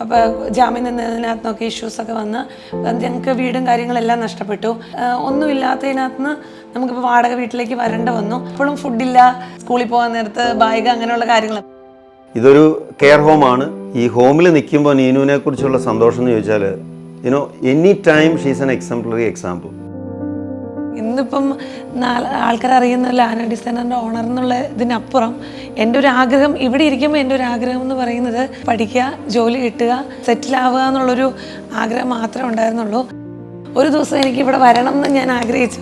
അപ്പോൾ ജാമ്യം നിന്നതിനകത്തുനിന്നൊക്കെ ഇഷ്യൂസൊക്കെ വന്ന് ഞങ്ങൾക്ക് വീടും കാര്യങ്ങളെല്ലാം നഷ്ടപ്പെട്ടു. ഒന്നും ഒന്നുമില്ലാത്തതിനകത്ത് നിന്ന് നമുക്കിപ്പോൾ വാടക വീട്ടിലേക്ക് വരേണ്ട വന്നു. ഇപ്പോഴും ഫുഡില്ല സ്കൂളിൽ പോകാൻ നേരത്ത് ബാഗ് അങ്ങനെയുള്ള കാര്യങ്ങൾ ഇതൊരു കെയർ ഹോമാണ് ഈ ഹോമിൽ നിൽക്കുമ്പോൾ നീനുവിനെ കുറിച്ചുള്ള സന്തോഷം എന്ന് ചോദിച്ചാൽ you know any time she's an exemplary example ഇന്നിപ്പം ആൾക്കാർ അറിയുന്ന ലാന ഡിസൈനറിന്റെ ഓണർ എന്നുള്ള ഇതിനപ്പുറം എന്റെ ഒരു ആഗ്രഹം ഇവിടെ ഇരിക്കുമ്പോൾ എന്റെ ഒരു ആഗ്രഹം എന്ന് പറയുന്നത് പഠിക്കുക ജോലി കിട്ടുക സെറ്റിൽ ആവുക എന്നുള്ളൊരു ആഗ്രഹം മാത്രമേ ഉണ്ടായിരുന്നുള്ളൂ. ഒരു ദിവസം എനിക്ക് ഇവിടെ വരണം എന്ന് ഞാൻ ആഗ്രഹിച്ചു.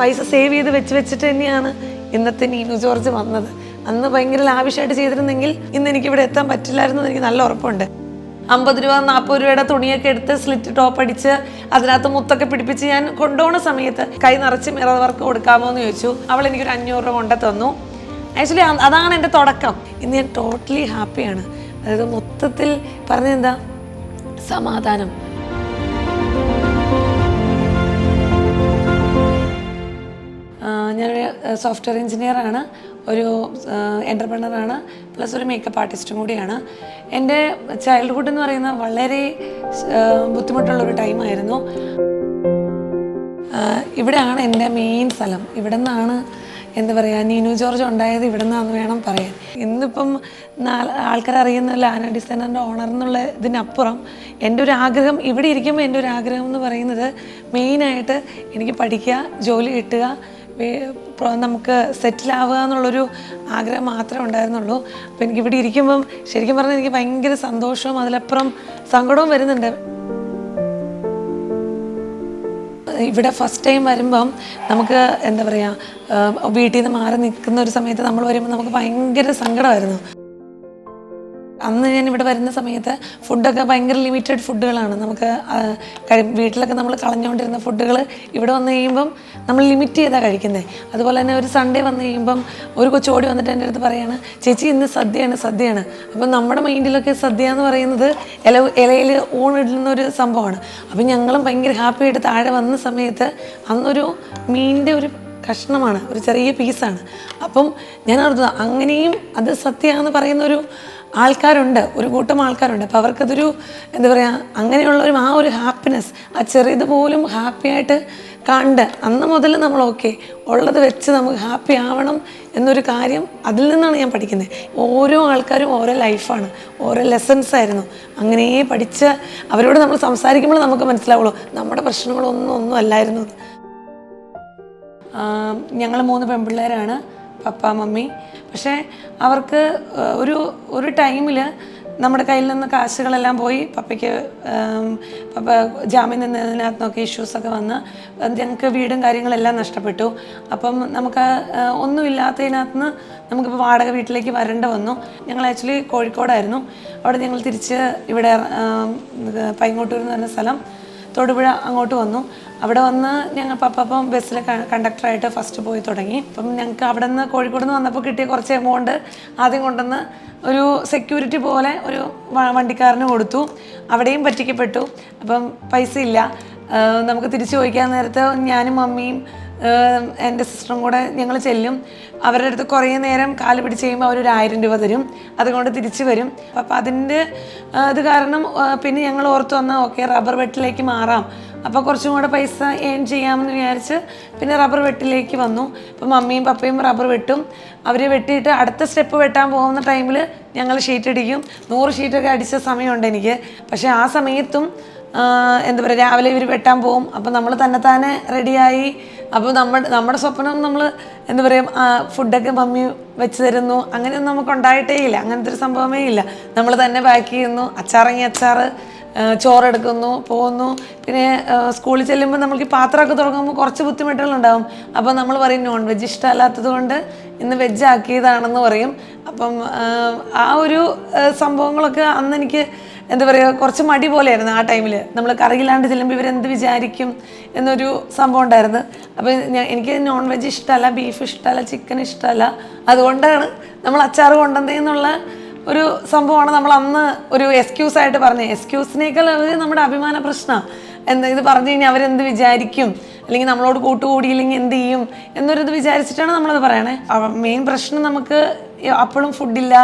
പൈസ സേവ് ചെയ്ത് വെച്ച് വെച്ചിട്ട് തന്നെയാണ് ഇന്നത്തെ നീനു ജോർജ് വന്നത്. അന്ന് ഭയങ്കര ലാവിഷായിട്ട് ചെയ്തിരുന്നെങ്കിൽ ഇന്ന് എനിക്ക് ഇവിടെ എത്താൻ പറ്റില്ലായിരുന്നു എന്ന് എനിക്ക് നല്ല ഉറപ്പുണ്ട്. അമ്പത് രൂപ നാൽപ്പത് രൂപയുടെ തുണിയൊക്കെ എടുത്ത് സ്ലിറ്റ് ടോപ്പ് അടിച്ച് അതിനകത്ത് മുത്തൊക്കെ പിടിപ്പിച്ച് ഞാൻ കൊണ്ടുപോകുന്ന സമയത്ത് കൈ നിറച്ച് മിറർ വർക്ക് കൊടുക്കാമോ എന്ന് ചോദിച്ചു. അവൾ എനിക്കൊരു അഞ്ഞൂറ് രൂപ കൊണ്ടു തന്നു. ആക്ച്വലി അതാണ് എന്റെ തുടക്കം. ഇന്ന് ഞാൻ ടോട്ടലി ഹാപ്പിയാണ് അതായത് മൊത്തത്തിൽ പറഞ്ഞെന്താ സമാധാനം. ഞാനൊരു സോഫ്റ്റ്വെയർ എഞ്ചിനീയറാണ് ഒരു എന്റർപ്രണറാണ് പ്ലസ് ഒരു മേക്കപ്പ് ആർട്ടിസ്റ്റും കൂടിയാണ്. എന്റെ ചൈൽഡ്ഹുഡ് എന്ന് പറയുന്ന വളരെ ബുദ്ധിമുട്ടുള്ള ഒരു ടൈമായിരുന്നു ഇവിടെയാണ് എന്റെ മെയിൻ സ്ഥലം. ഇവിടെ നിന്നാണ് എന്താ പറയുക നീനു ജോർജ് ഉണ്ടായത് ഇവിടെ നിന്നാന്ന് വേണം പറയാൻ. ഇന്നിപ്പം ആൾക്കാർ അറിയുന്ന ലാന ഡിസൈനറിന്റെ ഓണർ എന്നുള്ള ഇതിനപ്പുറം എന്റെ ഒരു ആഗ്രഹം ഇവിടെ ഇരിക്കുമ്പോൾ എന്റെ ഒരു ആഗ്രഹം എന്ന് പറയുന്നത് മെയിനായിട്ട് എനിക്ക് പഠിക്കുക ജോലി കിട്ടുക നമുക്ക് സെറ്റിൽ ആവുക എന്നുള്ളൊരു ആഗ്രഹം മാത്രമേ ഉണ്ടായിരുന്നുള്ളൂ. അപ്പോൾ എനിക്ക് ഇവിടെ ഇരിക്കുമ്പം ശരിക്കും പറഞ്ഞാൽ എനിക്ക് ഭയങ്കര സന്തോഷവും അതിലപ്പുറം സങ്കടവും വരുന്നുണ്ട്. ഇവിടെ ഫസ്റ്റ് ടൈം വരുമ്പം നമുക്ക് എന്താ പറയുക വീട്ടിൽ നിന്ന് മാറി നിൽക്കുന്ന ഒരു സമയത്ത് നമ്മൾ വരുമ്പോൾ നമുക്ക് ഭയങ്കര സങ്കടമായിരുന്നു. ഞാൻ ഇവിടെ വരുന്ന സമയത്ത് ഫുഡൊക്കെ ഭയങ്കര ലിമിറ്റഡ് ഫുഡുകളാണ് നമുക്ക് വീട്ടിലൊക്കെ നമ്മൾ കളഞ്ഞുകൊണ്ടിരുന്ന ഫുഡുകൾ ഇവിടെ വന്നു കഴിയുമ്പം നമ്മൾ ലിമിറ്റ് ചെയ്താണ് കഴിക്കുന്നത് അതുപോലെ തന്നെ ഒരു സൺഡേ വന്നു കഴിയുമ്പം ഒരു കൊച്ചോടി വന്നിട്ട് എന്റെ അടുത്ത് പറയാണ് ചേച്ചി ഇന്ന് സദ്യയാണ് സദ്യയാണ്. അപ്പം നമ്മുടെ മൈൻഡിലൊക്കെ സദ്യ എന്ന് പറയുന്നത് ഇല ഇലയിൽ ഊണിടുന്ന ഒരു സംഭവമാണ്. അപ്പം ഞങ്ങളും ഭയങ്കര ഹാപ്പി ആയിട്ട് താഴെ വന്ന സമയത്ത് അന്നൊരു മീനിന്റെ ഒരു കഷ്ണമാണ് ഒരു ചെറിയ പീസാണ് അപ്പം ഞാൻ ഓർത്തു അങ്ങനെയും അത് സത്യമാണെന്ന് പറയുന്ന ഒരു ആൾക്കാരുണ്ട് ഒരു കൂട്ടം ആൾക്കാരുണ്ട്. അപ്പോൾ അവർക്കതൊരു എന്താ പറയുക അങ്ങനെയുള്ളൊരു ആ ഒരു ഹാപ്പിനെസ് ആ ചെറിയത് പോലും ഹാപ്പി ആയിട്ട് കണ്ട് അന്ന് മുതൽ നമ്മൾ ഓക്കെ ഉള്ളത് വെച്ച് നമുക്ക് ഹാപ്പി ആവണം എന്നൊരു കാര്യം അതിൽ നിന്നാണ് ഞാൻ പഠിക്കുന്നത്. ഓരോ ആൾക്കാരും ഓരോ ലൈഫാണ് ഓരോ ലെസൺസ് ആയിരുന്നു. അങ്ങനെ പഠിച്ച് അവരോട് നമ്മൾ സംസാരിക്കുമ്പോൾ നമുക്ക് മനസ്സിലാവുള്ളൂ നമ്മുടെ പ്രശ്നങ്ങളൊന്നും ഒന്നും അല്ലായിരുന്നു. ഞങ്ങൾ മൂന്ന് പെൺപിള്ളേരാണ്. Papa mummy. പക്ഷേ അവർക്ക് ഒരു ഒരു ടൈമിൽ നമ്മുടെ കയ്യിൽ നിന്ന് കാശുകളെല്ലാം പോയി പപ്പയ്ക്ക് പപ്പ ജാമ്യം നിന്നതിനകത്തുനിന്നൊക്കെ ഇഷ്യൂസൊക്കെ വന്ന് ഞങ്ങൾക്ക് വീടും കാര്യങ്ങളെല്ലാം നഷ്ടപ്പെട്ടു. അപ്പം നമുക്ക് ഒന്നുമില്ലാത്തതിനകത്ത് നിന്ന് നമുക്കിപ്പോൾ വാടക വീട്ടിലേക്ക് വരേണ്ട വന്നു. ഞങ്ങൾ ആക്ച്വലി കോഴിക്കോടായിരുന്നു. അവിടെ ഞങ്ങൾ തിരിച്ച് ഇവിടെ പൈങ്ങോട്ടൂർ എന്ന് പറഞ്ഞ സ്ഥലം തൊടുപുഴ അങ്ങോട്ട് വന്നു. അവിടെ വന്ന് ഞങ്ങൾ അപ്പം ബസ്സിൽ കണ്ടക്ടറായിട്ട് ഫസ്റ്റ് പോയി തുടങ്ങി. അപ്പം ഞങ്ങൾക്ക് അവിടെ നിന്ന് കോഴിക്കോട് നിന്ന് വന്നപ്പോൾ കിട്ടിയ കുറച്ച് എമൗണ്ട് ആദ്യം കൊണ്ടുവന്ന് ഒരു സെക്യൂരിറ്റി പോലെ ഒരു വണ്ടിക്കാരന് കൊടുത്തു. അവിടെയും പറ്റിക്കപ്പെട്ടു. അപ്പം പൈസ ഇല്ല. നമുക്ക് തിരിച്ചു ചോദിക്കാൻ നേരത്ത് ഞാനും മമ്മിയും എന്റെ സിസ്റ്ററും കൂടെ ഞങ്ങൾ ചെല്ലും. അവരുടെ അടുത്ത് കുറേ നേരം കാൽ പിടിച്ച് കഴിയുമ്പോൾ അവർ ഒരു ആയിരം രൂപ തരും. അതുകൊണ്ട് തിരിച്ചു വരും. അപ്പോൾ അതിന്റെ ഇത് കാരണം പിന്നെ ഞങ്ങൾ ഓർത്ത് വന്നാൽ ഓക്കെ റബ്ബർ വെട്ടിലേക്ക് മാറാം. അപ്പോൾ കുറച്ചും കൂടെ പൈസ ഏൺ ചെയ്യാമെന്ന് വിചാരിച്ച് പിന്നെ റബ്ബർ വെട്ടിലേക്ക് വന്നു. അപ്പോൾ മമ്മിയും പപ്പയും റബ്ബർ വെട്ടും. അവർ വെട്ടിയിട്ട് അടുത്ത സ്റ്റെപ്പ് വെട്ടാൻ പോകുന്ന ടൈമിൽ ഞങ്ങൾ ഷീറ്റ് അടിക്കും. നൂറ് ഷീറ്റൊക്കെ അടിച്ച സമയമുണ്ട് എനിക്ക്. പക്ഷേ ആ സമയത്തും എന്താ പറയുക രാവിലെ ഇവർ വെട്ടാൻ പോകും അപ്പം നമ്മൾ തന്നെത്താനെ റെഡിയായി. അപ്പോൾ നമ്മുടെ നമ്മുടെ സ്വപ്നം നമ്മൾ എന്താ പറയുക ഫുഡൊക്കെ മമ്മി വെച്ച് തരുന്നു. അങ്ങനെയൊന്നും നമുക്ക് ഉണ്ടായിട്ടേ ഇല്ല. അങ്ങനത്തെ ഒരു സംഭവമേ ഇല്ല. നമ്മൾ തന്നെ പാക്ക് ചെയ്യുന്നു. അച്ചാറങ്ങി അച്ചാറ് ചോറെടുക്കുന്നു പോകുന്നു. പിന്നെ സ്കൂളിൽ ചെല്ലുമ്പോൾ നമുക്ക് പാത്രമൊക്കെ തുടങ്ങുമ്പോൾ കുറച്ച് ബുദ്ധിമുട്ടുകളുണ്ടാവും അപ്പോൾ നമ്മൾ പറയും നോൺ വെജ് ഇഷ്ടമല്ലാത്തത് കൊണ്ട് ഇന്ന് വെജ് ആക്കിയതാണെന്ന് പറയും. അപ്പം ആ ഒരു സംഭവങ്ങളൊക്കെ അന്ന് എനിക്ക് എന്താ പറയുക കുറച്ച് മടി പോലെയായിരുന്നു ആ ടൈമിൽ നമ്മൾ കറിയില്ലാണ്ട് ചെല്ലുമ്പോൾ ഇവരെന്ത് വിചാരിക്കും എന്നൊരു സംഭവം ഉണ്ടായിരുന്നു. അപ്പോൾ ഞാൻ എനിക്ക് നോൺ വെജ് ഇഷ്ടമല്ല ബീഫ് ഇഷ്ടമല്ല ചിക്കൻ ഇഷ്ടമല്ല അതുകൊണ്ടാണ് നമ്മൾ അച്ചാർ കൊണ്ടുവന്നതെന്നുള്ള ഒരു സംഭവമാണ് നമ്മൾ അന്ന് ഒരു എക്സ്ക്യൂസ് ആയിട്ട് പറഞ്ഞത്. എക്സ്ക്യൂസിനേക്കാൾ അവർ നമ്മുടെ അഭിമാന പ്രശ്നമാണ് എന്താ ഇത് പറഞ്ഞു കഴിഞ്ഞാൽ അവരെന്ത് വിചാരിക്കും? അല്ലെങ്കിൽ നമ്മളോട് കൂട്ടുകൂടിയില്ലെങ്കിൽ എന്ത് ചെയ്യും? എന്നൊരിത് വിചാരിച്ചിട്ടാണ് നമ്മളത് പറയണേ. മെയിൻ പ്രശ്നം നമുക്ക് അപ്പോഴും ഫുഡില്ല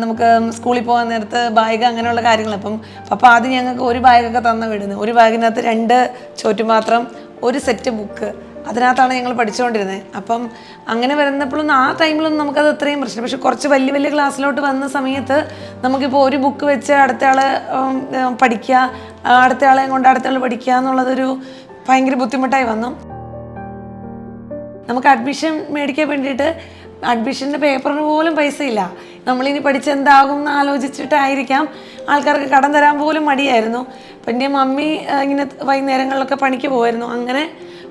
നമുക്ക് സ്കൂളിൽ പോകാൻ നേരത്ത് ബാഗ് അങ്ങനെയുള്ള കാര്യങ്ങൾ. അപ്പം പപ്പ ആദ്യം ഞങ്ങൾക്ക് ഒരു ബാഗൊക്കെ തന്ന വിടുന്നത് ഒരു ബാഗിനകത്ത് രണ്ട് ചോറ്റുപാത്രം ഒരു സെറ്റ് ബുക്ക് അതിനകത്താണ് ഞങ്ങൾ പഠിച്ചുകൊണ്ടിരുന്നത് അപ്പം അങ്ങനെ വരുന്നപ്പോഴൊന്നും ആ ടൈമിലൊന്നും നമുക്കത് അത്രയും പ്രശ്നം പക്ഷെ കുറച്ച് വലിയ വലിയ ക്ലാസ്സിലോട്ട് വന്ന സമയത്ത് നമുക്കിപ്പോൾ ഒരു ബുക്ക് വെച്ച് ഉം, പഠിക്കുക അടുത്തയാളെ കൊണ്ട് അടുത്തയാൾ പഠിക്കുക എന്നുള്ളതൊരു ഭയങ്കര ബുദ്ധിമുട്ടായി വന്നു. നമുക്ക് അഡ്മിഷൻ മേടിക്കാൻ വേണ്ടിയിട്ട് അഡ്മിഷന്റെ പേപ്പറിന് പോലും പൈസ ഇല്ല നമ്മളിനി പഠിച്ച് എന്താകും എന്ന് ആലോചിച്ചിട്ടായിരിക്കാം. ആൾക്കാർക്ക് കടം തരാൻ പോലും മടിയായിരുന്നു. അപ്പം എന്റെ മമ്മി ഇങ്ങനെ വൈകുന്നേരങ്ങളിലൊക്കെ പണിക്ക് പോകുമായിരുന്നു അങ്ങനെ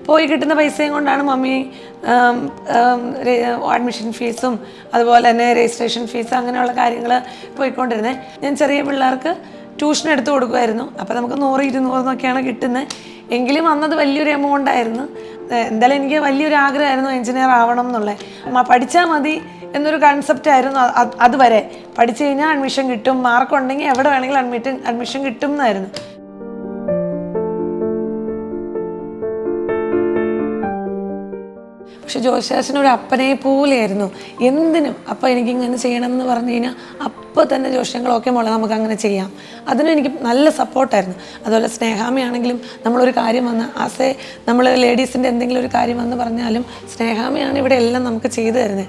പോയി കിട്ടുന്ന പൈസയും കൊണ്ടാണ് മമ്മി അഡ്മിഷൻ ഫീസും അതുപോലെ തന്നെ രജിസ്ട്രേഷൻ ഫീസ് അങ്ങനെയുള്ള കാര്യങ്ങൾ പോയിക്കൊണ്ടിരുന്നത് ഞാൻ ചെറിയ പിള്ളേർക്ക് ട്യൂഷൻ എടുത്ത് കൊടുക്കുമായിരുന്നു അപ്പോൾ നമുക്ക് നൂറ് ഇരുന്നൂറെന്നൊക്കെയാണ് കിട്ടുന്നത് എങ്കിലും അന്നത് വലിയൊരു എമൗണ്ട് ആയിരുന്നു. എന്തായാലും എനിക്ക് വലിയൊരു ആഗ്രഹമായിരുന്നു എഞ്ചിനീയർ ആവണം എന്നുള്ളത് പഠിച്ചാൽ മതി. എന്നൊരു കൺസെപ്റ്റ് ആയിരുന്നു അതുവരെ. പഠിച്ചു കഴിഞ്ഞാൽ അഡ്മിഷൻ കിട്ടും. മാർക്ക് ഉണ്ടെങ്കിൽ എവിടെ വേണമെങ്കിലും അഡ്മിറ്റ് അഡ്മിഷൻ കിട്ടും എന്നായിരുന്നു പക്ഷെ ജോശാസിന് ഒരു അപ്പനെ പോലെയായിരുന്നു. എന്തിനും അപ്പം എനിക്കിങ്ങനെ ചെയ്യണം എന്ന് പറഞ്ഞു കഴിഞ്ഞാൽ അപ്പോൾ തന്നെ ദോഷങ്ങളൊക്കെ മോളെ നമുക്ക് അങ്ങനെ ചെയ്യാം. അതിനും എനിക്ക് നല്ല സപ്പോർട്ടായിരുന്നു അതുപോലെ സ്നേഹാമയാണെങ്കിലും നമ്മളൊരു കാര്യം വന്ന് ആസ് എ നമ്മൾ ലേഡീസിന്റെ എന്തെങ്കിലും ഒരു കാര്യം വന്ന് പറഞ്ഞാലും സ്നേഹാമയാണ് ഇവിടെ എല്ലാം നമുക്ക് ചെയ്തു തരുന്നത്.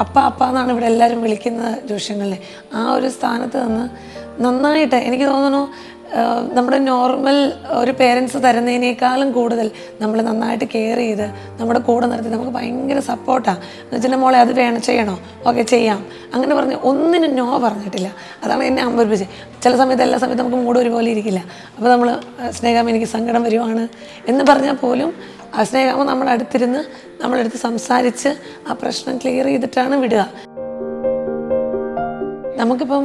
അപ്പ അപ്പ എന്നാണ് ഇവിടെ എല്ലാവരും വിളിക്കുന്നത് ജോഷ്യങ്ങളിൽ ആ ഒരു സ്ഥാനത്ത് നിന്ന് നന്നായിട്ട് എനിക്ക് തോന്നുന്നു നമ്മുടെ നോർമൽ ഒരു പേരൻസ് തരുന്നതിനേക്കാളും കൂടുതൽ നമ്മൾ നന്നായിട്ട് കെയർ ചെയ്ത് നമ്മുടെ കൂടെ നിർത്തി നമുക്ക് ഭയങ്കര സപ്പോർട്ടാണ് എന്ന് വെച്ചിട്ടുണ്ടെങ്കിൽ മോളെ അത് വേണം ചെയ്യണോ? ഓക്കെ ചെയ്യാം. അങ്ങനെ പറഞ്ഞ് ഒന്നിനും നോ പറഞ്ഞിട്ടില്ല. അതാണ് എന്നെ അമ്പരിപ്പിച്ചത് ചില സമയത്ത് എല്ലാ സമയത്തും നമുക്ക് മൂഡ് ഒരുപോലെ ഇരിക്കില്ല. അപ്പോൾ നമ്മൾ സ്നേഹം എനിക്ക് സങ്കടം വരുവാണ്. എന്ന് പറഞ്ഞാൽ പോലും ആ സ്നേഹം നമ്മുടെ അടുത്തിരുന്ന് നമ്മളെടുത്ത് സംസാരിച്ച് ആ പ്രശ്നം ക്ലിയർ ചെയ്തിട്ടാണ് വിടുക. നമുക്കിപ്പം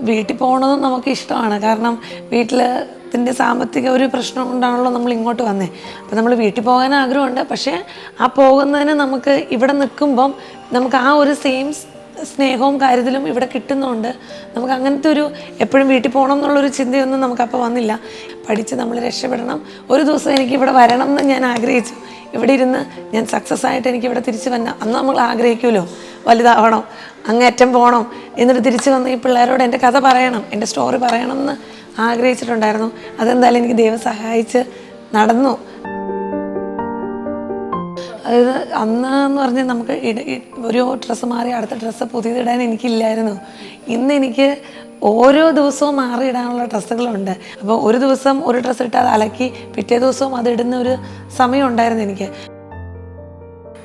വീട്ടിൽ പോകണത് നമുക്ക് ഇഷ്ടമാണ്. കാരണം വീട്ടിൽ ത്തിന്റെ സാമ്പത്തിക ഒരു പ്രശ്നം കൊണ്ടാണല്ലോ നമ്മൾ ഇങ്ങോട്ട് വന്നേ. അപ്പം നമ്മൾ വീട്ടിൽ പോകാൻ ആഗ്രഹമുണ്ട്. പക്ഷേ ആ പോകുന്നതിന് നമുക്ക് ഇവിടെ നിൽക്കുമ്പം നമുക്ക് ആ ഒരു സെയിം സ്നേഹവും കാര്യത്തിലും ഇവിടെ കിട്ടുന്നതുകൊണ്ട് നമുക്ക് അങ്ങനത്തെ ഒരു എപ്പോഴും വീട്ടിൽ പോകണം എന്നുള്ളൊരു ചിന്തയൊന്നും നമുക്കപ്പോൾ വന്നില്ല. പഠിച്ച് നമ്മൾ രക്ഷപ്പെടണം. ഒരു ദിവസം എനിക്ക് ഇവിടെ വരണം എന്ന് ഞാൻ ആഗ്രഹിച്ചു. ഇവിടെ ഇരുന്ന് ഞാൻ സക്സസ് ആയിട്ട് എനിക്ക് ഇവിടെ തിരിച്ച് വന്ന അന്ന് നമ്മൾ ആഗ്രഹിക്കുമല്ലോ? വലുതാവണം അങ്ങേറ്റം പോകണം എന്നിട്ട് തിരിച്ച് വന്ന് ഈ പിള്ളേരോട് എന്റെ കഥ പറയണം എന്റെ സ്റ്റോറി പറയണം എന്ന് ആഗ്രഹിച്ചിട്ടുണ്ടായിരുന്നു. അതെന്തായാലും എനിക്ക് ദൈവം സഹായിച്ച് നടന്നു. അതായത് അന്ന് എന്ന് പറഞ്ഞാൽ നമുക്ക് ഒരു ഡ്രസ്സ് മാറി അടുത്ത ഡ്രസ്സ് പുതിയതിടാൻ എനിക്കില്ലായിരുന്നു. ഇന്ന് എനിക്ക് ഓരോ ദിവസവും മാറിയിടാനുള്ള ഡ്രസ്സുകളുണ്ട്. അപ്പോൾ ഒരു ദിവസം ഒരു ഡ്രസ്സ് ഇട്ട് അത് അലക്കി പിറ്റേ ദിവസവും അത് ഇടുന്ന ഒരു സമയം ഉണ്ടായിരുന്നു എനിക്ക്.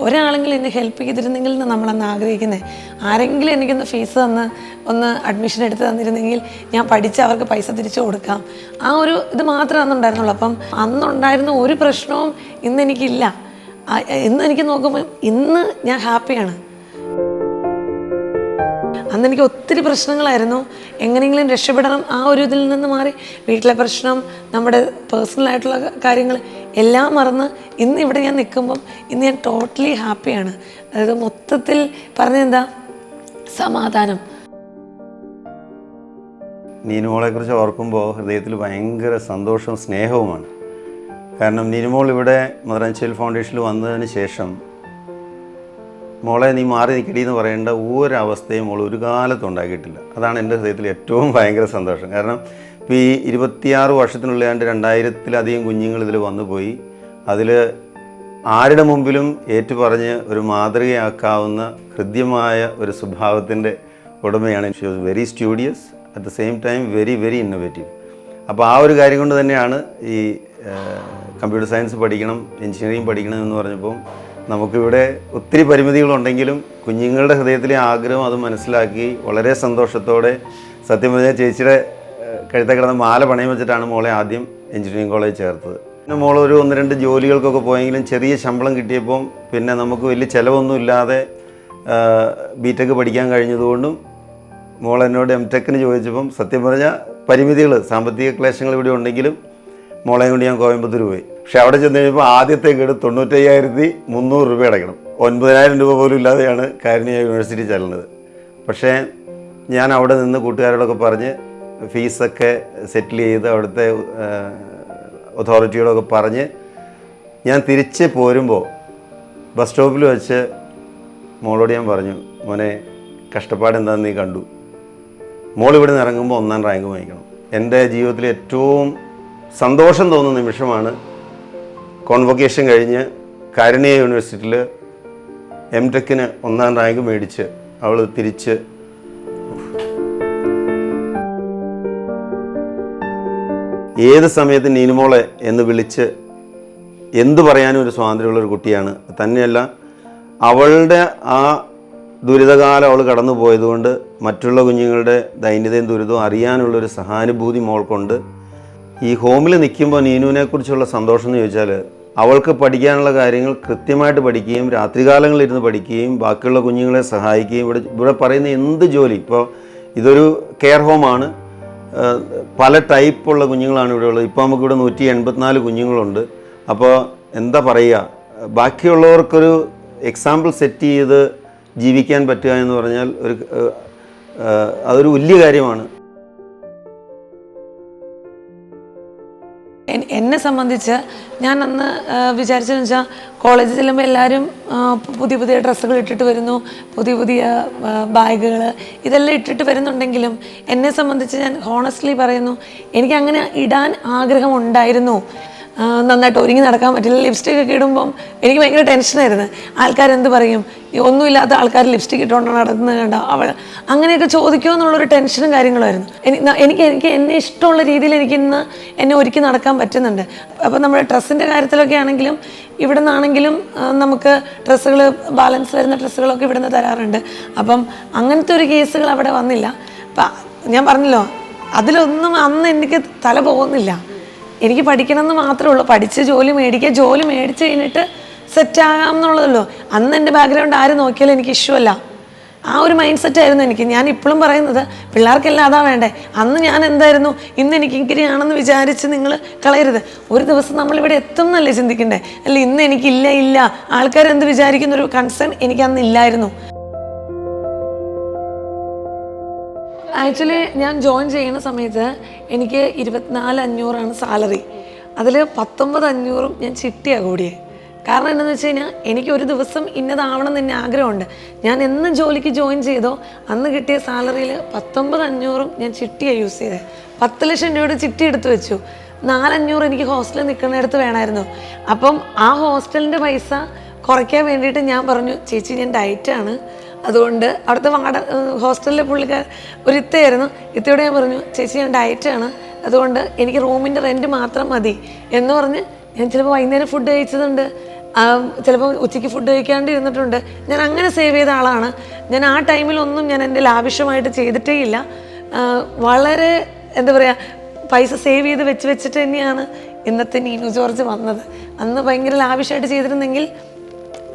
ഒരാളെങ്കിലും എന്നെ ഹെൽപ്പ് ചെയ്തിരുന്നെങ്കിൽ എന്ന് നമ്മളന്ന് ആഗ്രഹിക്കുന്നത് ആരെങ്കിലും എനിക്കൊന്ന് ഫീസ് തന്ന് ഒന്ന് അഡ്മിഷൻ എടുത്ത് തന്നിരുന്നെങ്കിൽ ഞാൻ പഠിച്ച് അവർക്ക് പൈസ തിരിച്ചു കൊടുക്കാം. ആ ഒരു ഇത് മാത്രമേ അന്നുണ്ടായിരുന്നുള്ളൂ അപ്പം അന്നുണ്ടായിരുന്ന ഒരു പ്രശ്നവും ഇന്നെനിക്കില്ല ഇന്ന് എനിക്ക് നോക്കുമ്പോൾ ഇന്ന് ഞാൻ ഹാപ്പിയാണ്. അന്ന് എനിക്ക് ഒത്തിരി പ്രശ്നങ്ങളായിരുന്നു. എങ്ങനെയെങ്കിലും രക്ഷപ്പെടണം ആ ഒരു ഇതിൽ നിന്ന് മാറി വീട്ടിലെ പ്രശ്നം നമ്മുടെ പേഴ്സണലായിട്ടുള്ള കാര്യങ്ങൾ എല്ലാം മറന്ന് ഇന്ന് ഇവിടെ ഞാൻ നിൽക്കുമ്പം ഇന്ന് ഞാൻ ടോട്ടലി ഹാപ്പിയാണ്. അതായത് മൊത്തത്തിൽ പറഞ്ഞെന്താ സമാധാനം. നീനുമോളെ കുറിച്ച് ഓർക്കുമ്പോൾ ഹൃദയത്തിൽ ഭയങ്കര സന്തോഷവും സ്നേഹവുമാണ്. കാരണം നിരുമോൾ ഇവിടെ മദർ ഫൗണ്ടേഷനിൽ വന്നതിന് ശേഷം മോളെ നീ മാറി നിൽക്കടി എന്ന് പറയേണ്ട ഒരവസ്ഥയും മോൾ ഒരു കാലത്തും ഉണ്ടാക്കിയിട്ടില്ല. അതാണ് എന്റെ ഹൃദയത്തിൽ ഏറ്റവും ഭയങ്കര സന്തോഷം. കാരണം ഇപ്പോൾ ഈ ഇരുപത്തിയാറ് വർഷത്തിനുള്ളിൽ ഏതാണ്ട് രണ്ടായിരത്തിലധികം കുഞ്ഞുങ്ങൾ ഇതിൽ വന്നു പോയി. അതിൽ ആരുടെ മുമ്പിലും ഏറ്റുപറഞ്ഞ് ഒരു മാതൃകയാക്കാവുന്ന ഹൃദ്യമായ ഒരു സ്വഭാവത്തിന്റെ ഉടമയാണ്. She was very studious at the same time very very innovative അപ്പോൾ ആ ഒരു കാര്യം കൊണ്ട് തന്നെയാണ് ഈ കമ്പ്യൂട്ടർ സയൻസ് പഠിക്കണം എഞ്ചിനീയറിംഗ് പഠിക്കണം എന്ന് പറഞ്ഞപ്പോൾ നമുക്കിവിടെ ഒത്തിരി പരിമിതികളുണ്ടെങ്കിലും കുഞ്ഞുങ്ങളുടെ ഹൃദയത്തിലെ ആഗ്രഹം അത് മനസ്സിലാക്കി വളരെ സന്തോഷത്തോടെ സത്യം പറഞ്ഞാൽ ചേച്ചിയുടെ കഴുത്തെ കിടന്ന മാല പണയം വെച്ചിട്ടാണ് മോളെ ആദ്യം എഞ്ചിനീയറിംഗ് കോളേജ് ചേർത്തത്. പിന്നെ മോൾ ഒരു ഒന്ന് രണ്ട് ജോലികൾക്കൊക്കെ പോയെങ്കിലും ചെറിയ ശമ്പളം കിട്ടിയപ്പം പിന്നെ നമുക്ക് വലിയ ചിലവൊന്നും ഇല്ലാതെ ബിടെക് പഠിക്കാൻ കഴിഞ്ഞതുകൊണ്ടും മോൾ എന്നോട് എം ടെക്കിന് ചോദിച്ചപ്പം സത്യം പറഞ്ഞാൽ പരിമിതികൾ സാമ്പത്തിക ക്ലേശങ്ങൾ ഇവിടെ ഉണ്ടെങ്കിലും മോളെ കൊണ്ട് ഞാൻ കോയമ്പത്തൂർ പോയി. പക്ഷെ അവിടെ ചെന്ന് കഴിഞ്ഞപ്പോൾ ആദ്യത്തെ ഗഡ് തൊണ്ണൂറ്റയ്യായിരത്തി മുന്നൂറ് രൂപ അടയ്ക്കണം. ഒൻപതിനായിരം രൂപ പോലും ഇല്ലാതെയാണ് കാരുണ്യ യൂണിവേഴ്സിറ്റി ചെല്ലുന്നത്. പക്ഷേ ഞാൻ അവിടെ നിന്ന് കൂട്ടുകാരോടൊക്കെ പറഞ്ഞ് ഫീസൊക്കെ സെറ്റിൽ ചെയ്ത് അവിടുത്തെ അതോറിറ്റിയോടൊക്കെ പറഞ്ഞ് ഞാൻ തിരിച്ച് പോരുമ്പോൾ ബസ് സ്റ്റോപ്പിൽ വെച്ച് മോളോട് ഞാൻ പറഞ്ഞു മോനെ കഷ്ടപ്പാട് എന്താണെന്ന് നീ കണ്ടു? മോൾ ഇവിടെ നിന്ന് ഇറങ്ങുമ്പോൾ ഒന്നാം റാങ്ക് വാങ്ങിക്കണം. എന്റെ ജീവിതത്തിൽ ഏറ്റവും സന്തോഷം തോന്നുന്ന നിമിഷമാണ് കോൺവൊക്കേഷൻ കഴിഞ്ഞ് കാരുണ്യ യൂണിവേഴ്സിറ്റിയിൽ എം ടെക്കിന് ഒന്നാം റാങ്ക് മേടിച്ച് അവൾ തിരിച്ച് ഏത് സമയത്ത് നീനുമോളെ എന്ന് വിളിച്ച് എന്ത് പറയാനും ഒരു സ്വാതന്ത്ര്യമുള്ള ഒരു കുട്ടിയാണ്. തന്നെയല്ല അവളുടെ ആ ദുരിതകാലം അവൾ കടന്നു പോയതുകൊണ്ട് മറ്റുള്ള കുഞ്ഞുങ്ങളുടെ ദൈന്യതയും ദുരിതവും അറിയാനുള്ളൊരു സഹാനുഭൂതി മോൾക്കുണ്ട്. ഈ ഹോമിൽ നിൽക്കുമ്പോൾ നീനുവിനെ കുറിച്ചുള്ള സന്തോഷം എന്ന് ചോദിച്ചാൽ അവൾക്ക് പഠിക്കാനുള്ള കാര്യങ്ങൾ കൃത്യമായിട്ട് പഠിക്കുകയും രാത്രികാലങ്ങളിൽ ഇരുന്ന് പഠിക്കുകയും ബാക്കിയുള്ള കുഞ്ഞുങ്ങളെ സഹായിക്കുകയും ഇവിടെ ഇവിടെ പറയുന്ന എന്ത് ജോലി? ഇപ്പോൾ ഇതൊരു കെയർ ഹോമാണ്. പല ടൈപ്പുള്ള കുഞ്ഞുങ്ങളാണ് ഇവിടെ ഉള്ളത്. ഇപ്പോൾ നമുക്കിവിടെ നൂറ്റി എൺപത്തിനാല് കുഞ്ഞുങ്ങളുണ്ട്. അപ്പോൾ എന്താ പറയുക? ബാക്കിയുള്ളവർക്കൊരു എക്സാമ്പിൾ സെറ്റ് ചെയ്ത് ജീവിക്കാൻ പറ്റുക എന്ന് പറഞ്ഞാൽ ഒരു അതൊരു വലിയ കാര്യമാണ്. എന്നെ സംബന്ധിച്ച് ഞാൻ അന്ന് വിചാരിച്ചതെന്ന് വെച്ചാൽ കോളേജിൽ ചെല്ലുമ്പോൾ എല്ലാവരും പുതിയ പുതിയ ഡ്രസ്സുകൾ ഇട്ടിട്ട് വരുന്നു പുതിയ പുതിയ ബാഗുകൾ ഇതെല്ലാം ഇട്ടിട്ട് വരുന്നുണ്ടെങ്കിലും എന്നെ സംബന്ധിച്ച് ഞാൻ ഹോണസ്റ്റ്ലി പറയുന്നു എനിക്ക് അങ്ങനെ ഇടാൻ ആഗ്രഹമുണ്ടായിരുന്നു. നന്നായിട്ട് ഒരുങ്ങി നടക്കാൻ പറ്റില്ല. ലിപ്സ്റ്റിക് ഒക്കെ ഇടുമ്പം എനിക്ക് ഭയങ്കര ടെൻഷനായിരുന്നു ആൾക്കാരെന്ത് പറയും? ഒന്നുമില്ലാത്ത ആൾക്കാർ ലിപ്സ്റ്റിക് ഇട്ടുകൊണ്ട് നടക്കുന്നത് കണ്ട? അവൾ അങ്ങനെയൊക്കെ ചോദിക്കുമോ എന്നുള്ളൊരു ടെൻഷനും കാര്യങ്ങളായിരുന്നു എനിക്ക് എനിക്ക് എന്നെ ഇഷ്ടമുള്ള രീതിയിൽ എനിക്ക് ഇന്ന് എന്നെ ഒരുക്കി നടക്കാൻ പറ്റുന്നുണ്ട്. അപ്പോൾ നമ്മുടെ ഡ്രസ്സിന്റെ കാര്യത്തിലൊക്കെ ആണെങ്കിലും ഇവിടെ നിന്നാണെങ്കിലും നമുക്ക് ഡ്രസ്സുകൾ ബാലൻസ് വരുന്ന ഡ്രസ്സുകളൊക്കെ ഇവിടെ നിന്ന് തരാറുണ്ട്. അപ്പം അങ്ങനത്തെ ഒരു കേസുകൾ അവിടെ വന്നില്ല. അപ്പം ഞാൻ പറഞ്ഞല്ലോ അതിലൊന്നും അന്ന് എനിക്ക് തല പോകുന്നില്ല. എനിക്ക് പഠിക്കണം എന്ന് മാത്രമേ ഉള്ളൂ. പഠിച്ച് ജോലി മേടിക്കുക. ജോലി മേടിച്ച് കഴിഞ്ഞിട്ട് സെറ്റ് ആകാം എന്നുള്ളതല്ലോ അന്ന് എന്റെ ബാക്ക്ഗ്രൗണ്ട് ആര് നോക്കിയാലും എനിക്ക് ഇഷ്യൂ അല്ല. ആ ഒരു മൈൻഡ് സെറ്റ് ആയിരുന്നു എനിക്ക്. ഞാൻ ഇപ്പോഴും പറയുന്നത് പിള്ളേർക്കെല്ലാം അതാ വേണ്ടേ. അന്ന് ഞാൻ എന്തായിരുന്നു? ഇന്ന് എനിക്ക് ഇങ്ങനെയാണെന്ന് വിചാരിച്ച് നിങ്ങൾ കളയരുത്. ഒരു ദിവസം നമ്മളിവിടെ എത്തും എന്നല്ലേ ചിന്തിക്കണ്ടേ? അല്ല ഇന്ന് എനിക്കില്ല ഇല്ല. ആൾക്കാരെന്ത് വിചാരിക്കുന്നൊരു കൺസേൺ എനിക്ക് അന്ന് ഇല്ലായിരുന്നു. ആക്ച്വലി ഞാൻ ജോയിൻ ചെയ്യുന്ന സമയത്ത് എനിക്ക് ഇരുപത്തിനാല് അഞ്ഞൂറാണ് സാലറി അതിൽ പത്തൊമ്പത് അഞ്ഞൂറും ഞാൻ ചിട്ടിയാണ് കൂടിയേ. കാരണം എന്താണെന്ന് വെച്ച് കഴിഞ്ഞാൽ എനിക്ക് ഒരു ദിവസം ഇന്നതാവണം എന്ന് തന്നെ ആഗ്രഹമുണ്ട്. ഞാൻ എന്ന് ജോലിക്ക് ജോയിൻ ചെയ്തോ അന്ന് കിട്ടിയ സാലറിയിൽ പത്തൊമ്പത് അഞ്ഞൂറും ഞാൻ ചിട്ടിയാണ് യൂസ് ചെയ്തത് പത്ത് ലക്ഷം രൂപയുടെ ചിട്ടി എടുത്തു വെച്ചു. നാലഞ്ഞൂറ് എനിക്ക് ഹോസ്റ്റലിൽ നിൽക്കുന്നിടത്ത് വേണമായിരുന്നു അപ്പം ആ ഹോസ്റ്റലിന്റെ പൈസ കുറയ്ക്കാൻ വേണ്ടിയിട്ട് ഞാൻ പറഞ്ഞു ചേച്ചി ഞാൻ ഡയറ്റാണ് അതുകൊണ്ട് അവിടുത്തെ വാട ഹോസ്റ്റലിലെ പുള്ളിക്കാർ ഒരു ഇത്തയായിരുന്നു ഇത്തയോട് ഞാൻ പറഞ്ഞു ചേച്ചി ഞാൻ ഡയറ്റാണ് അതുകൊണ്ട് എനിക്ക് റൂമിന്റെ റെന്റ് മാത്രം മതി. എന്ന് പറഞ്ഞ് ഞാൻ ചിലപ്പോൾ വൈകുന്നേരം ഫുഡ് കഴിച്ചതുണ്ട്. ചിലപ്പോൾ ഉച്ചയ്ക്ക് ഫുഡ് കഴിക്കാണ്ട് ഇരുന്നിട്ടുണ്ട് ഞാൻ അങ്ങനെ സേവ് ചെയ്ത ആളാണ്. ഞാൻ ആ ടൈമിലൊന്നും ഞാൻ എന്റെ ലാവിഷ്യമായിട്ട് ചെയ്തിട്ടേ ഇല്ല. വളരെ എന്താ പറയുക പൈസ സേവ് ചെയ്ത് വെച്ച് വെച്ചിട്ട് തന്നെയാണ് ഇന്നത്തെ നീനു ജോർജ് വന്നത്. അന്ന് ഭയങ്കര ലാവിഷായിട്ട് ചെയ്തിരുന്നെങ്കിൽ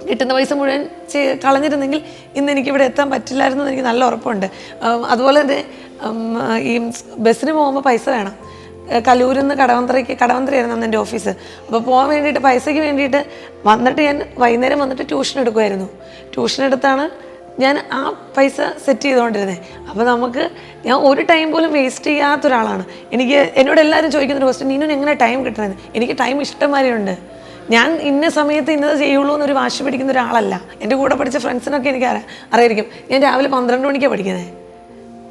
കിട്ടുന്ന പൈസ മുഴുവൻ കളഞ്ഞിരുന്നെങ്കിൽ ഇന്ന് എനിക്ക് ഇവിടെ എത്താൻ പറ്റില്ലായിരുന്നു എന്ന് എനിക്ക് നല്ല ഉറപ്പുണ്ട്. അതുപോലെ തന്നെ ഈ ബസ്സിന് പോകുമ്പോൾ പൈസ വേണം. കലൂരിൽ നിന്ന് കടവന്ത്രയ്ക്ക് കടവന്ത്രയായിരുന്നു അന്ന് എന്റെ ഓഫീസ്. അപ്പോൾ പോകാൻ വേണ്ടിയിട്ട് പൈസയ്ക്ക് വേണ്ടിയിട്ട് വന്നിട്ട് ഞാൻ വൈകുന്നേരം വന്നിട്ട് ട്യൂഷൻ എടുക്കുമായിരുന്നു ട്യൂഷൻ എടുത്താണ് ഞാൻ ആ പൈസ സെറ്റ് ചെയ്തുകൊണ്ടിരുന്നത് അപ്പോൾ നമുക്ക് ഞാൻ ഒരു ടൈം പോലും വേസ്റ്റ് ചെയ്യാത്ത ഒരാളാണ് എനിക്ക് എന്നോട് എല്ലാവരും ചോദിക്കുന്നൊരു ക്വസ്റ്റ്യൻ നീനും എങ്ങനെ ടൈം കിട്ടണമെന്ന് എനിക്ക് ടൈം ഇഷ്ടം ഉണ്ട് ഞാൻ ഇന്ന സമയത്ത് ഇന്നത് ചെയ്യുള്ളൂ എന്നൊരു വാശി പിടിക്കുന്ന ഒരാളല്ല. എന്റെ കൂടെ പഠിച്ച ഫ്രണ്ട്സിനൊക്കെ എനിക്ക് അറിയാം അറിയായിരിക്കും. ഞാൻ രാവിലെ പന്ത്രണ്ട് മണിക്കാണ് പഠിക്കുന്നത്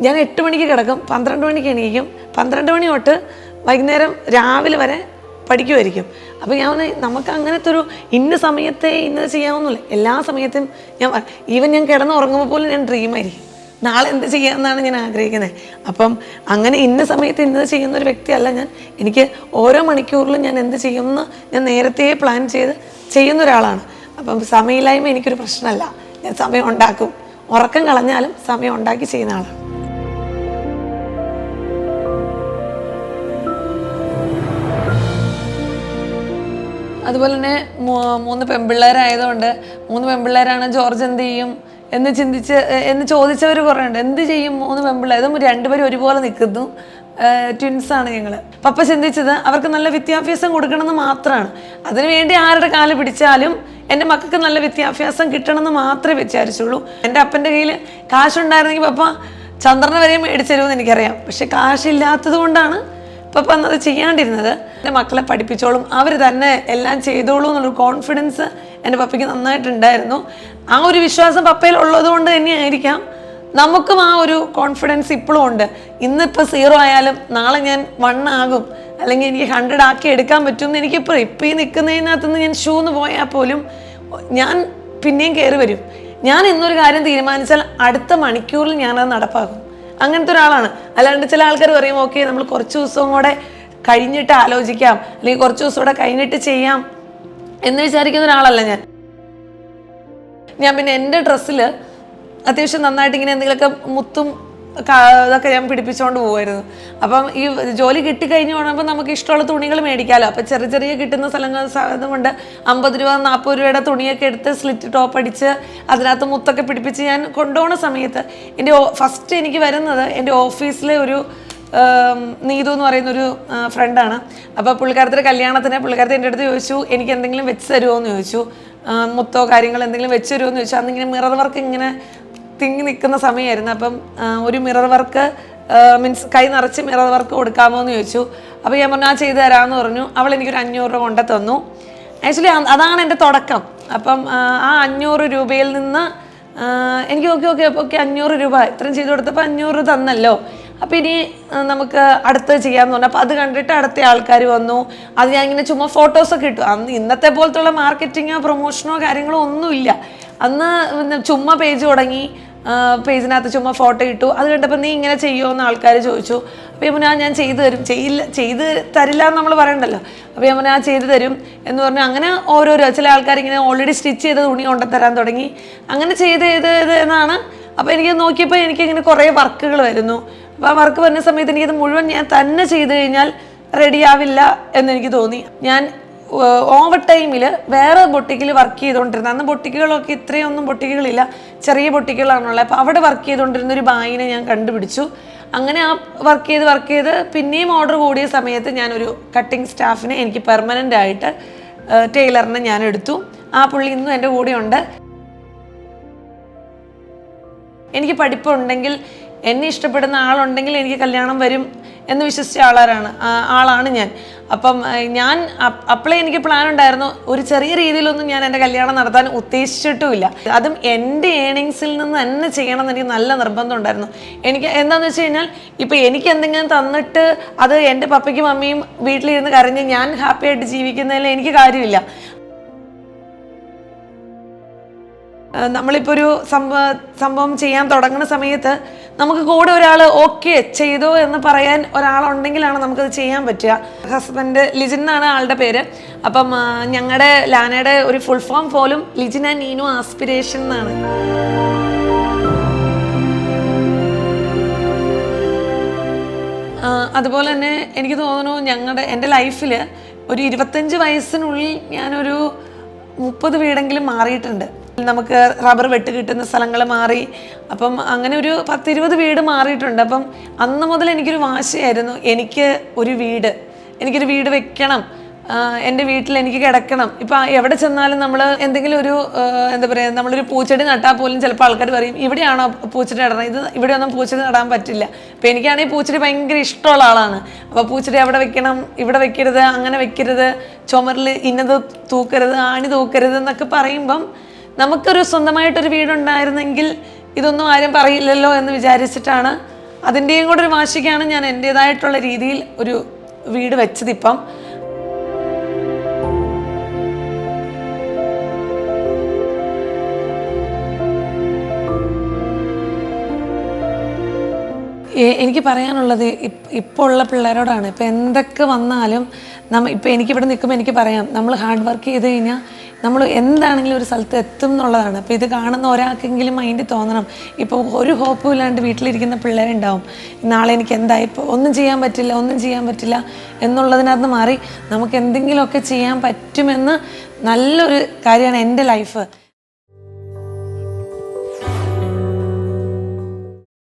ഞാൻ എട്ട് മണിക്ക് കിടക്കും. പന്ത്രണ്ട് മണിക്ക് എണീക്കും. പന്ത്രണ്ട് മണി തൊട്ട് വൈകുന്നേരം രാവിലെ വരെ പഠിക്കുമായിരിക്കും അപ്പോൾ ഞാൻ നമുക്ക് അങ്ങനത്തെ ഒരു ഇന്ന സമയത്തെ ഇന്നത് ചെയ്യാവുന്നില്ല എല്ലാ സമയത്തും ഞാൻ ഈവൻ ഞാൻ കിടന്ന് ഉറങ്ങുമ്പോൾ പോലും ഞാൻ ഡ്രീമായിരിക്കും നാളെ എന്ത് ചെയ്യാമെന്നാണ് ഞാൻ ആഗ്രഹിക്കുന്നത് അപ്പം അങ്ങനെ ഇന്ന സമയത്ത് ഇന്നത് ചെയ്യുന്ന ഒരു വ്യക്തിയല്ല ഞാൻ. എനിക്ക് ഓരോ മണിക്കൂറിലും ഞാൻ എന്ത് ചെയ്യുമെന്ന് ഞാൻ നേരത്തെ പ്ലാൻ ചെയ്ത് ചെയ്യുന്ന ഒരാളാണ്. അപ്പം സമയമില്ലായ്മ എനിക്കൊരു പ്രശ്നമല്ല. ഞാൻ സമയം ഉണ്ടാക്കും. ഉറക്കം കളഞ്ഞാലും സമയം ഉണ്ടാക്കി ചെയ്യുന്ന ആളാണ്. അതുപോലെ തന്നെ മൂന്ന് പെൺപിള്ളേരായതുകൊണ്ട് മൂന്ന് പെൺപിള്ളേരാണ് ജോർജ് എന്ത് ചെയ്യും? എന്ന് ചിന്തിച്ച് എന്ന് ചോദിച്ചവർ കുറേ ഉണ്ട് എന്ത് ചെയ്യും മൂന്ന് പെൺപിള്ളേർ അതും രണ്ടുപേരും ഒരുപോലെ നിൽക്കുന്നു ട്വിൻസ് ആണ് ഞങ്ങൾ പപ്പ ചിന്തിച്ചത് അവർക്ക് നല്ല വിദ്യാഭ്യാസം കൊടുക്കണമെന്ന് മാത്രമാണ് അതിനുവേണ്ടി ആരുടെ കാൽ പിടിച്ചാലും എന്റെ മക്കൾക്ക് നല്ല വിദ്യാഭ്യാസം കിട്ടണമെന്ന് മാത്രമേ വിചാരിച്ചുള്ളൂ. എന്റെ അപ്പന്റെ കയ്യിൽ കാശുണ്ടായിരുന്നെങ്കിൽ പപ്പ ചന്ദ്രനെ വരെയും മേടിച്ചരുമെന്ന് എനിക്കറിയാം. പക്ഷെ കാശില്ലാത്തത് കൊണ്ടാണ് പപ്പ അന്നത് ചെയ്യാണ്ടിരുന്നത്. എന്റെ മക്കളെ പഠിപ്പിച്ചോളും. അവർ തന്നെ എല്ലാം ചെയ്തോളൂ എന്നുള്ളൊരു കോൺഫിഡൻസ് എന്റെ പപ്പയ്ക്ക് നന്നായിട്ടുണ്ടായിരുന്നു. ആ ഒരു വിശ്വാസം പപ്പയിൽ ഉള്ളത് കൊണ്ട് തന്നെയായിരിക്കാം. നമുക്കും ആ ഒരു കോൺഫിഡൻസ് ഇപ്പോഴും ഉണ്ട്. ഇന്നിപ്പോൾ സീറോ ആയാലും നാളെ ഞാൻ വൺ ആകും. അല്ലെങ്കിൽ എനിക്ക് ഹൺഡ്രഡ് ആക്കി എടുക്കാൻ പറ്റും എന്ന് എനിക്കിപ്പോൾ ഇപ്പോൾ ഈ നിൽക്കുന്നതിനകത്തുനിന്ന് ഞാൻ ഷൂ എന്ന് പോയാൽ പോലും ഞാൻ പിന്നെയും കയറി വരും. ഞാൻ ഇന്നൊരു കാര്യം തീരുമാനിച്ചാൽ അടുത്ത മണിക്കൂറിൽ ഞാനത് നടപ്പാക്കും. അങ്ങനത്തെ ഒരാളാണ്. അല്ലാണ്ട് ചില ആൾക്കാർ പറയും ഓക്കെ നമ്മൾ കുറച്ച് ദിവസവും കൂടെ കഴിഞ്ഞിട്ട് ആലോചിക്കാം. അല്ലെങ്കിൽ കുറച്ച് ദിവസം കൂടെ കഴിഞ്ഞിട്ട് ചെയ്യാം. എന്ന് വിചാരിക്കുന്ന ഒരാളല്ല ഞാൻ. ഞാൻ പിന്നെ എന്റെ ഡ്രസ്സിൽ അത്യാവശ്യം നന്നായിട്ട് ഇങ്ങനെ എന്തെങ്കിലുമൊക്കെ മുത്തും ഇതൊക്കെ ഞാൻ പിടിപ്പിച്ചുകൊണ്ട് പോകുമായിരുന്നു അപ്പം ഈ ജോലി കിട്ടിക്കഴിഞ്ഞ് കഴിയുമ്പോൾ നമുക്ക് ഇഷ്ടമുള്ള തുണികൾ മേടിക്കാമല്ലോ അപ്പം ചെറിയ ചെറിയ കിട്ടുന്ന സ്ഥലങ്ങൾ സാധനമുണ്ട് അമ്പത് രൂപ നാൽപ്പത് രൂപയുടെ തുണിയൊക്കെ എടുത്ത് സ്ലിറ്റ് ടോപ്പ് അടിച്ച് അതിനകത്ത് മുത്തൊക്കെ പിടിപ്പിച്ച് ഞാൻ കൊണ്ടുപോകുന്ന സമയത്ത് എന്റെ ഫസ്റ്റ് എനിക്ക് വരുന്നത് എന്റെ ഓഫീസിലെ ഒരു നീതു എന്ന് പറയുന്ന ഒരു ഫ്രണ്ടാണ് അപ്പോൾ പുള്ളിക്കാരത്തിന്റെ കല്യാണത്തിന് പുള്ളിക്കാരത്തി എന്റെ അടുത്ത് ചോദിച്ചു എനിക്ക് എന്തെങ്കിലും വെച്ച് തരുമോ എന്ന് ചോദിച്ചു. മുത്തോ കാര്യങ്ങൾ എന്തെങ്കിലും വെച്ച് തരുമെന്ന് എന്ന് ചോദിച്ചു അന്നിങ്ങനെ മിറർ വർക്ക് ഇങ്ങനെ തിങ്ങി നിൽക്കുന്ന സമയമായിരുന്നു. അപ്പം ഒരു മിറർ വർക്ക് മീൻസ് കൈ നിറച്ച് മിറർ വർക്ക് കൊടുക്കാമോ എന്ന് ചോദിച്ചു. അപ്പോൾ ഞാൻ പറഞ്ഞു ആ ചെയ്തു തരാമെന്ന് പറഞ്ഞു. അവൾ എനിക്കൊരു അഞ്ഞൂറ് രൂപ കൊണ്ടു തന്നു. ആക്ച്വലി അതാണ് എന്റെ തുടക്കം. അപ്പം ആ, ആ അഞ്ഞൂറ് രൂപയിൽ നിന്ന് എനിക്ക് ഓക്കെ ഓക്കെ ഓക്കെ അഞ്ഞൂറ് രൂപ. ഇത്രയും ചെയ്തു കൊടുത്തപ്പോൾ അഞ്ഞൂറ് തന്നല്ലോ. അപ്പോൾ ഇനി നമുക്ക് അടുത്ത് ചെയ്യാമെന്ന് പറഞ്ഞു. അപ്പോൾ അത് കണ്ടിട്ട് അടുത്ത ആൾക്കാർ വന്നു. അത് ഞാൻ ഇങ്ങനെ ചുമ്മാ ഫോട്ടോസൊക്കെ ഇട്ടു. അന്ന് ഇന്നത്തെ പോലത്തുള്ള മാർക്കറ്റിങ്ങോ പ്രൊമോഷനോ കാര്യങ്ങളോ ഒന്നുമില്ല. അന്ന് ചുമ്മാ പേജ് തുടങ്ങി. പേജിനകത്ത് ചുമ്മാ ഫോട്ടോ ഇട്ടു. അത് കണ്ടപ്പോൾ നീ ഇങ്ങനെ ചെയ്യുമോ എന്ന് ആൾക്കാർ ചോദിച്ചു. അപ്പോൾ യമുന ഞാൻ ചെയ്തു തരും. ചെയ്യില്ല ചെയ്ത് തരില്ല എന്ന് നമ്മൾ പറയണ്ടല്ലോ. അപ്പോൾ യമുന ചെയ്തു തരും എന്ന് പറഞ്ഞു. അങ്ങനെ ഓരോരോ ചില ആൾക്കാർ ഇങ്ങനെ ഓൾറെഡി സ്റ്റിച്ച് ചെയ്ത തുണി കൊണ്ടുതരാൻ തുടങ്ങി. അങ്ങനെ ചെയ്ത് ചെയ്ത് എന്നാണ്. അപ്പോൾ എനിക്ക് നോക്കിയപ്പോൾ എനിക്കിങ്ങനെ കുറേ വർക്കുകൾ വരുന്നു. അപ്പോൾ ആ വർക്ക് വരുന്ന സമയത്ത് എനിക്കത് മുഴുവൻ ഞാൻ തന്നെ ചെയ്ത് കഴിഞ്ഞാൽ റെഡിയാവില്ല എന്നെനിക്ക് തോന്നി. ഞാൻ ഓവർ ടൈമിൽ വേറെ ബൊട്ടിക്കിൽ വർക്ക് ചെയ്തുകൊണ്ടിരുന്നത് അന്ന് ബൊട്ടിക്കുകളൊക്കെ ഇത്രയൊന്നും ബൊട്ടിക്കുകളില്ല ചെറിയ ബൊട്ടിക്കുകളാണുള്ളത് അപ്പോൾ അവിടെ വർക്ക് ചെയ്തുകൊണ്ടിരുന്ന ഒരു ബായിനെ ഞാൻ കണ്ടുപിടിച്ചു. അങ്ങനെ ആ വർക്ക് ചെയ്ത് വർക്ക് ചെയ്ത് പിന്നെയും ഓർഡർ കൂടിയ സമയത്ത് ഞാനൊരു കട്ടിങ് സ്റ്റാഫിനെ എനിക്ക് പെർമനന്റ് ആയിട്ട് ടൈലറിനെ ഞാൻ എടുത്തു. ആ പുള്ളി ഇന്നും എന്റെ കൂടെയുണ്ട്. എനിക്ക് പഠിപ്പുണ്ടെങ്കിൽ എന്നെ ഇഷ്ടപ്പെടുന്ന ആളുണ്ടെങ്കിൽ എനിക്ക് കല്യാണം വരും എന്ന് വിശ്വസിച്ച ആളാരാണ് ആളാണ് ഞാൻ. അപ്പം ഞാൻ അപ്പോഴേ എനിക്ക് പ്ലാൻ ഉണ്ടായിരുന്നു. ഒരു ചെറിയ രീതിയിലൊന്നും ഞാൻ എന്റെ കല്യാണം നടത്താൻ ഉദ്ദേശിച്ചിട്ടുമില്ല. അതും എന്റെ ഏണിങ്സിൽ നിന്ന് തന്നെ ചെയ്യണം എന്ന് എനിക്ക് നല്ല നിർബന്ധം ഉണ്ടായിരുന്നു. എനിക്ക് എന്താണെന്ന് വെച്ച് കഴിഞ്ഞാൽ ഇപ്പം എനിക്ക് എന്തെങ്കിലും തന്നിട്ട് അത് എന്റെ പപ്പയ്ക്കും അമ്മയും വീട്ടിലിരുന്ന് കരഞ്ഞ് ഞാൻ ഹാപ്പി ആയിട്ട് ജീവിക്കുന്നതിൽ എനിക്ക് കാര്യമില്ല. നമ്മളിപ്പോൾ ഒരു സംഭവം സംഭവം ചെയ്യാൻ തുടങ്ങുന്ന സമയത്ത് നമുക്ക് കൂടെ ഒരാൾ ഓക്കെ ചെയ്തു എന്ന് പറയാൻ ഒരാളുണ്ടെങ്കിലാണ് നമുക്കത് ചെയ്യാൻ പറ്റുക. ഹസ്ബൻഡ് ലിജിൻ എന്നാണ് ആളുടെ പേര്. അപ്പം ഞങ്ങളുടെ ലാനയുടെ ഒരു ഫുൾ ഫോം പോലും ലിജിൻ ആൻഡ് നീനു ആസ്പിരേഷൻ എന്നാണ്. അതുപോലെ തന്നെ എനിക്ക് തോന്നുന്നു ഞങ്ങളുടെ എന്റെ ലൈഫിൽ ഒരു ഇരുപത്തഞ്ച് വയസ്സിനുള്ളിൽ ഞാനൊരു മുപ്പത് വീടെങ്കിലും മാറിയിട്ടുണ്ട്. നമുക്ക് റബ്ബർ വെട്ട് കിട്ടുന്ന സ്ഥലങ്ങൾ മാറി. അപ്പം അങ്ങനെ ഒരു പത്തിരുപത് വീട് മാറിയിട്ടുണ്ട്. അപ്പം അന്ന് മുതൽ എനിക്കൊരു വാശിയായിരുന്നു. എനിക്ക് ഒരു വീട്. എനിക്കൊരു വീട് വെക്കണം. എന്റെ വീട്ടിൽ എനിക്ക് കിടക്കണം. ഇപ്പം എവിടെ ചെന്നാലും നമ്മൾ എന്തെങ്കിലും ഒരു എന്താ പറയുക നമ്മളൊരു പൂച്ചെടി നട്ടാൽ പോലും ചിലപ്പോൾ ആൾക്കാർ പറയും ഇവിടെയാണോ പൂച്ചെടി നടണം ഇത് ഇവിടെയൊന്നും പൂച്ചെടി നടാൻ പറ്റില്ല. അപ്പം എനിക്കാണെങ്കിൽ പൂച്ചെടി ഭയങ്കര ഇഷ്ടമുള്ള ആളാണ്. അപ്പോൾ പൂച്ചെടി അവിടെ വെക്കണം ഇവിടെ വെക്കരുത് അങ്ങനെ വെക്കരുത് ചുമരിൽ ഇന്നത് തൂക്കരുത് ആണി തൂക്കരുത് എന്നൊക്കെ പറയുമ്പം നമുക്കൊരു സ്വന്തമായിട്ടൊരു വീടുണ്ടായിരുന്നെങ്കിൽ ഇതൊന്നും ആരും പറയില്ലല്ലോ എന്ന് വിചാരിച്ചിട്ടാണ് അതിന്റെയും കൂടെ ഒരു വാശിക്കാണ് ഞാൻ എന്റേതായിട്ടുള്ള രീതിയിൽ ഒരു വീട് വെച്ചതിപ്പം. എനിക്ക് പറയാനുള്ളത് ഇപ്- ഇപ്പോൾ ഉള്ള പിള്ളേരോടാണ്. ഇപ്പം എന്തൊക്കെ വന്നാലും നമ്മ ഇപ്പം എനിക്കിവിടെ നിൽക്കുമ്പോൾ എനിക്ക് പറയാം. നമ്മൾ ഹാർഡ് വർക്ക് ചെയ്ത് കഴിഞ്ഞാൽ നമ്മൾ എന്താണെങ്കിലും ഒരു സ്ഥലത്ത് എത്തും എന്നുള്ളതാണ്. അപ്പോൾ ഇത് കാണുന്ന ഒരാൾക്കെങ്കിലും മൈൻഡ് തോന്നണം. ഇപ്പോൾ ഒരു ഹോപ്പും ഇല്ലാണ്ട് വീട്ടിലിരിക്കുന്ന പിള്ളേരുണ്ടാവും നാളെ എനിക്ക് എന്തായി? ഇപ്പോൾ ഒന്നും ചെയ്യാൻ പറ്റില്ല ഒന്നും ചെയ്യാൻ പറ്റില്ല എന്നുള്ളതിനകത്ത് മാറി നമുക്ക് എന്തെങ്കിലുമൊക്കെ ചെയ്യാൻ പറ്റുമെന്ന് നല്ലൊരു കാര്യമാണ് എന്റെ ലൈഫ്